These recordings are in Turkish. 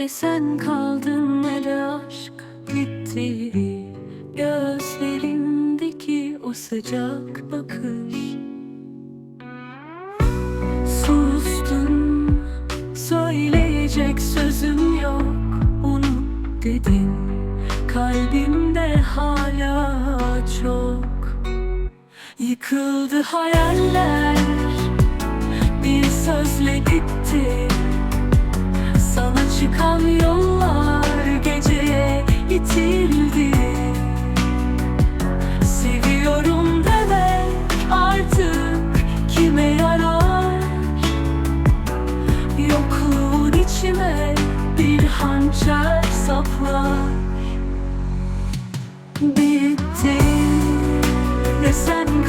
Ne sen kaldın ne de aşk gitti? Gözlerindeki o sıcak bakış. Sustun Söyleyecek sözüm yok Onu dedin. Kalbimde hala çok Yıkıldı hayaller. Bir sözle gitti çıkan yollar Geceye itildi. Seviyorum demek artık kime yarar? Yokluğun içime bir hançer saplar. Bitti. Ne sen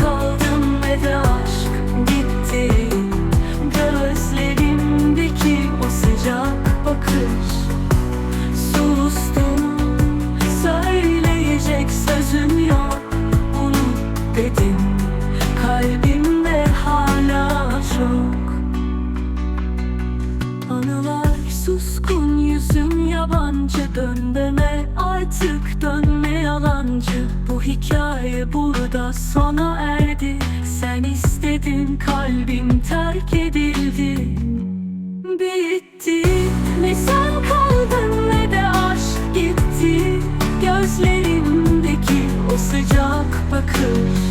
Kalbimde hala çok. Anılar suskun yüzüm yabancı. Dön deme artık dönme yalancı. Bu hikaye burada sona erdi. Sen istedin kalbim terk edildi. Bitti. Ne sen kaldın ne de aşk gitti. Gözlerimdeki o sıcak bakış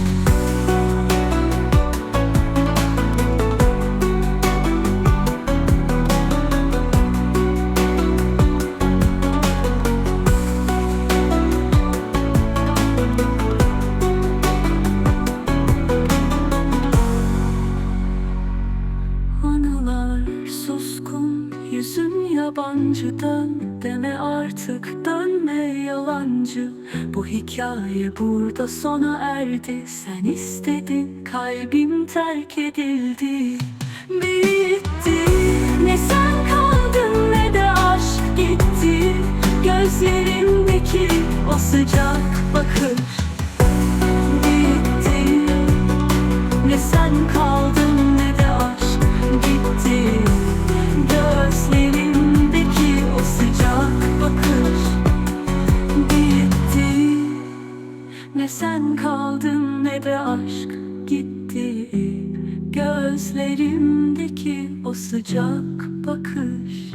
Anılar suskun Yüzün yabancı dön Deme artık dönme yalancı. Bu hikaye burada sona erdi. Sen istedin kalbim terk edildi. Bitti Ne sen kaldın ne de aşk gitti. Gözlerimdeki o sıcak bakış Bitti ne sen kaldın sen kaldın ne de aşk gitti. Gözlerimdeki o sıcak bakış